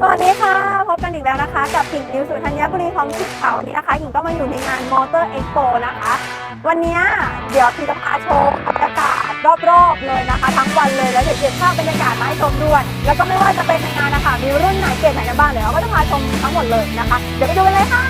สวัสดีค่ะ พบกันอีกแล้วนะคะ กับผิงนิวสุธัญบุรีของขิดเขานี่นะคะหญิงก็มาอยู่ในงานมอเตอร์เอ็กโปนะคะ วันนี้เดี๋ยวพี่จะพาชมบรรยากาศรอบๆเลยนะคะ ทั้งวันเลยแล้วเดี๋ยวเก็บภาพบรรยากาศมาให้ชมด้วย แล้วก็ไม่ว่าจะเป็นในงานนะคะมีรุ่นไหนเกรดไหนกันบ้างเดี๋ยวเราก็จะพาชมทั้งหมดเลยนะคะ เดี๋ยวไปดูกันเลยค่ะ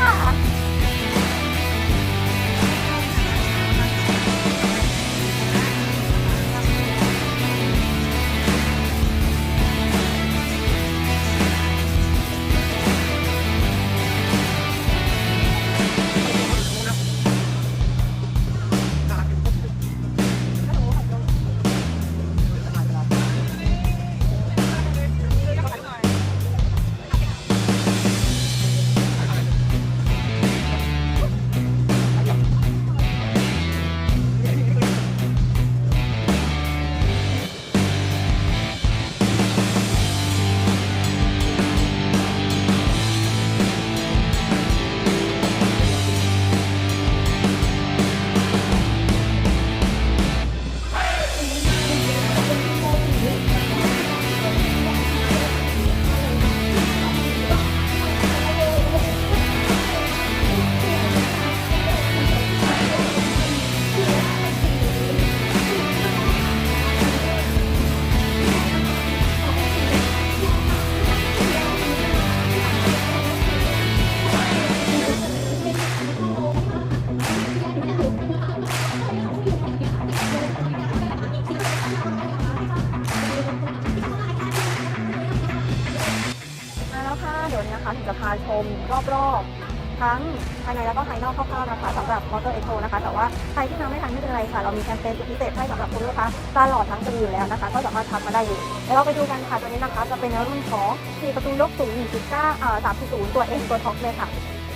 มรอบๆ ทั้งภายในแล้วก็ภายนอกคร่าวๆนะคะสำหรับมอเตอร์เอ็กโนะคะ แต่ว่าใครที่มาไม่ทันไม่เป็นไรค่ะ เรามีแคมเปญสุดพิเศษให้สำหรับคุณลูกค้าตลอดทั้งปีอยู่แล้วนะคะ ก็สามารถทักมาได้เลยเดี๋ยวเราไปดูกันค่ะ ตัวนี้นะคะ จะเป็นรุ่นของ4ประตูยกสูง1.9อ่า3.0 ตัว S ตัวท็อปเลยค่ะ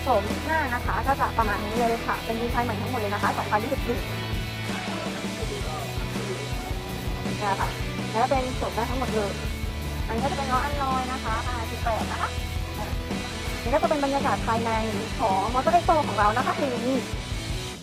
โฉมหน้านะคะก็จะประมาณนี้เลยค่ะ เป็นดีไซน์ใหม่ทั้งหมดเลยนะคะ2024นะคะแล้วเป็นโฉมหน้ทั้งหมดเลย อันนี้ก็จะเป็นล้ออันลอยนะคะ R18 นะคะ นี่ก็จะเป็นบรรยากาศภายในของมอเตอร์ไซค์ของเรานะคะทีนี้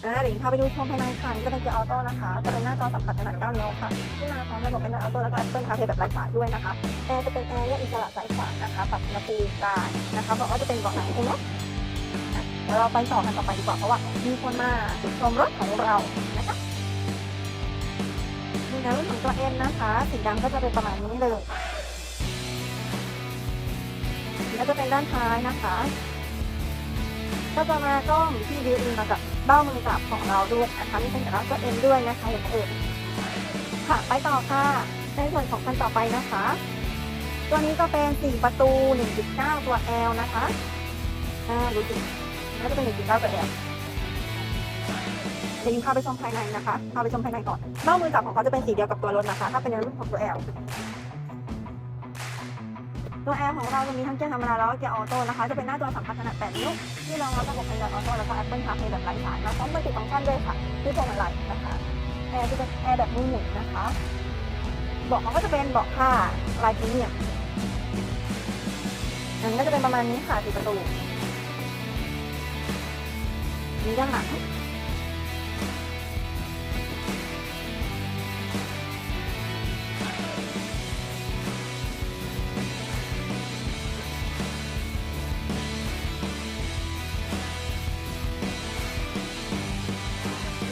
อ่าเดี๋ยวพาไปดูชมภายในค่ะนี่จะเป็นเกียร์ออโต้นะคะ จะเป็นหน้าจอสัมผัสขนาด9นิ้วค่ะที่มาพร้อมระบบเป็นออโต้แล้วก็ Apple CarPlay แบบไร้สายด้วยนะคะแอร์จะเป็นแอร์แยกอิสระสายขวานะคะปรับอุณหภูมิได้นะคะบอกว่าจะเป็นเบาะหนังใช่ไหมอะเดี๋ยวเราไปต่อกันต่อไปดีกว่าเพราะว่ามีคนมาชมรถของเรานะคะมีในรุ่นของตัวเอ็นนะคะสีดำก็จะเป็นประมาณนี้เลย แล้วจะเป็นด้านท้ายนะคะ ก็จะมาต้องที่ดิวอินมากับเบ้ามือจับของเราด้วยนะคะมีเป็นกับเราตัวเอ็นด้วยนะคะอย่างอื่นค่ะไปต่อค่ะในส่วนของคันต่อไปนะคะ ตัวนี้ก็เป็น 4 ประตู 1.9 ตัว L นะคะอ่าดูสิแล้วจะเป็น 1.9 ตัว L เดี๋ยวยิงพาไปชมภายในนะคะพาไปชมภายในก่อนเบ้ามือจับของเขาจะเป็นสีเดียวกับตัวรถนะคะ ถ้าเป็นในรุ่นของตัว L ตัวแอร์ของเราจะมีทั้งเกียร์ธรรมดาแล้วก็เกียร์ออโต้นะคะ จะเป็นหน้าจอสัมผัสขนาด 8 นิ้ว ที่รองรับระบบ Android Auto แล้วก็ Apple CarPlay แบบไร้สายมาพร้อมกับติดฟังก์ชันด้วยค่ะ ที่พวงมาลัยนะคะแอร์จะเป็นแอร์แบบมือหมุนนะคะเบาะเขาก็จะเป็นเบาะผ้าลายพรีเมียมอันนี้ก็จะเป็นประมาณนี้ค่ะสี่ประตูมีด้านหลัง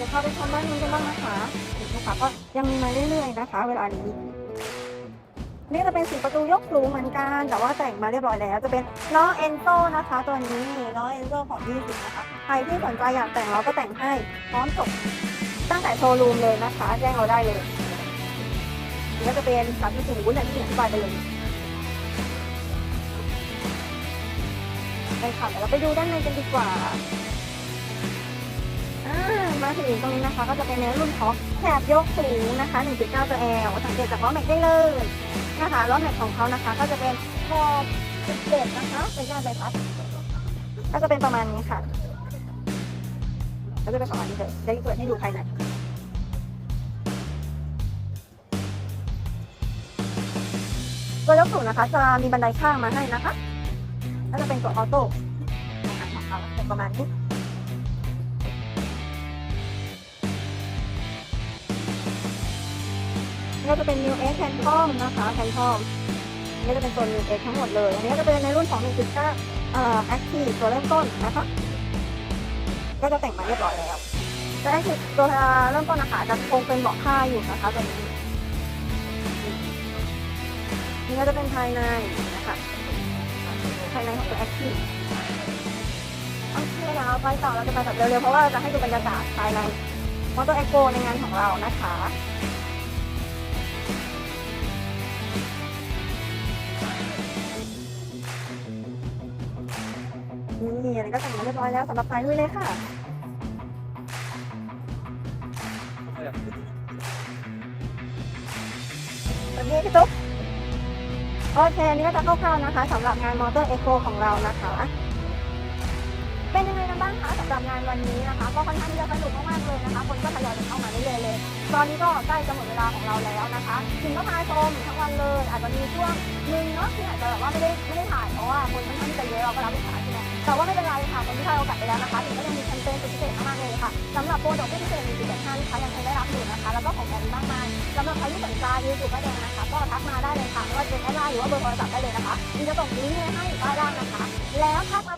เดี๋ยวเข้าไปชมด้านนู้นกันบ้างนะคะนะคะก็ยังมีมาเรื่อยๆนะคะ เวลานี้นี่จะเป็นสีประตูยกสูงเหมือนกัน แต่ว่าแต่งมาเรียบร้อยแล้ว จะเป็นล้อเอนโซนะคะ ตัวนี้ล้อเอนโซของ20นะคะ ใครที่สนใจอยากแต่งเราก็แต่งให้พร้อมจบตั้งแต่โชว์รูมเลยนะคะ แจ้งเราได้เลยนี่ก็จะเป็นสามที่สูงวุ้นอย่างที่อธิบายไปเลยไปค่ะเดี๋ยวเราไปดูด้านในกันดีกว่า มาถึงตรงนี้นะคะ ก็จะเป็นในรุ่นของแถบยกสูงนะคะ 1.9 ตัว L สังเกตจากล้อแม็กได้เลยนะคะล้อแม็กของเขานะคะ ก็จะเป็นขอบ17นะคะ เป็นด้านใบพัดก็จะเป็นประมาณนี้ค่ะ ก็จะเป็นประมาณนี้เลยได้เปิดให้ดูภายในตัวยกสูงนะคะ จะมีบันไดข้างมาให้นะคะก็จะเป็นตัวออโต้ของเขาเป็นประมาณนี้ ก็จะเป็น New S แพนทอมนะคะแพนทอมนี่จะเป็นตัว New X ทั้งหมดเลย อันนี้ก็จะเป็นในรุ่นของ1.9เอ่อ Active ตัวเริ่มต้นนะคะ ก็จะแต่งมาเรียบร้อยแล้วแต่ Active ตัวเริ่มต้นนะคะจะคงเป็นเบาะผ้าอยู่นะคะตัวนี้นี่ก็จะเป็นภายในนะคะภายในของตัว Active โอเคแล้วไปต่อเราจะไปแบบเร็วๆเพราะว่าเราจะให้ดูบรรยากาศภายในมอเตอร์เอ็กโในงานของเรานะคะ นี่อันนี้ก็แต่งมาเรียบร้อยแล้วสำหรับไฟลุยเลยค่ะสวัสดีพี่ตุ๊กโอเคอันนี้ก็จะคร่าวๆนะคะสำหรับงานมอเตอร์เอ็กโของเรานะคะเป็นยังไงกันบ้างคะสำหรับงานวันนี้นะคะ ก็ค่อนข้างที่จะสนุกมากๆเลยนะคะ คนก็ทยอยเข้ามาเรื่อยๆเลย ตอนนี้ก็ใกล้จะหมดเวลาของเราแล้วนะคะถึงก็พาชมทั้งวันเลย อาจจะมีช่วงหนึ่งเนาะที่อาจจะแบบว่าไม่ได้ไม่ได้ถ่ายเพราะว่าคนค่อนข้างที่จะเยอะเราก็รับไม่ถ่ายใช่ไหม แต่ว่าไม่เป็นไรค่ะคนที่เราดโอกาสไปแล้วนะคะถึงก็ยังมีแคมเปญสุดพิเศษมากๆเลยค่ะสำหรับโปรดอกเบี้ยพิเศษมีสิบเอ็ดท่านคะยังคงได้รับอยู่นะคะ แล้วก็ของแถมมากมายสำหรับใครที่สนใจยูทูบก็ได้นะคะ ก็ทักมาได้เลยค่ะไม่ว่าจะเป็นแอดไลน์หรือว่าเบอร์โทรศัพท์ได้เลยนะคะมีจะส่งลิงก์ให้ใต้ล่างนะคะ แล้วทักมา